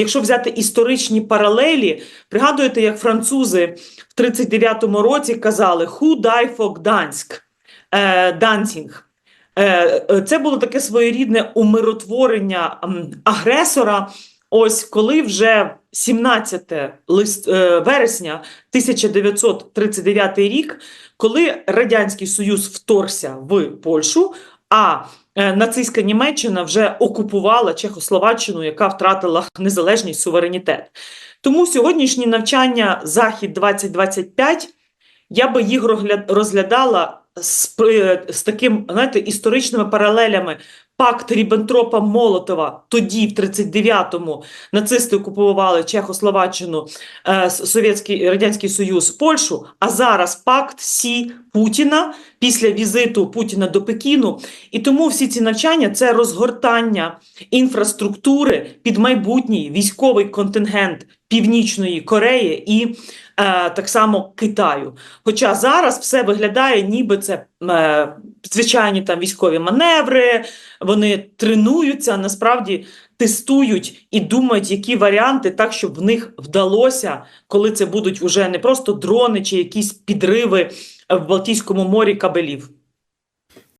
Якщо взяти історичні паралелі, пригадуєте, як французи в 39-му році казали «Who die for Gdansk?» Дансінг. Е, е, Це було таке своєрідне умиротворення агресора. Ось коли вже 17 лист, е, вересня 1939 рік, коли Радянський Союз вторгся в Польщу, а е, нацистська Німеччина вже окупувала Чехословаччину, яка втратила незалежність суверенітет. Тому сьогоднішні навчання Захід 2025 я би їх розгля- розглядала з, при- з таким, знаєте, історичними паралелями. Пакт Ріббентропа Молотова тоді, в 39-му, нацисти окупували Чехословаччину, е, Совєтський Радянський Союз, Польщу. А зараз пакт Сі Путіна після візиту Путіна до Пекіну. І тому всі ці навчання це розгортання інфраструктури під майбутній військовий контингент Північної Кореї і е, так само Китаю. Хоча зараз все виглядає, ніби це е, звичайні там військові маневри, вони тренуються, насправді тестують і думають, які варіанти, так щоб в них вдалося, коли це будуть уже не просто дрони чи якісь підриви в Балтійському морі кабелів.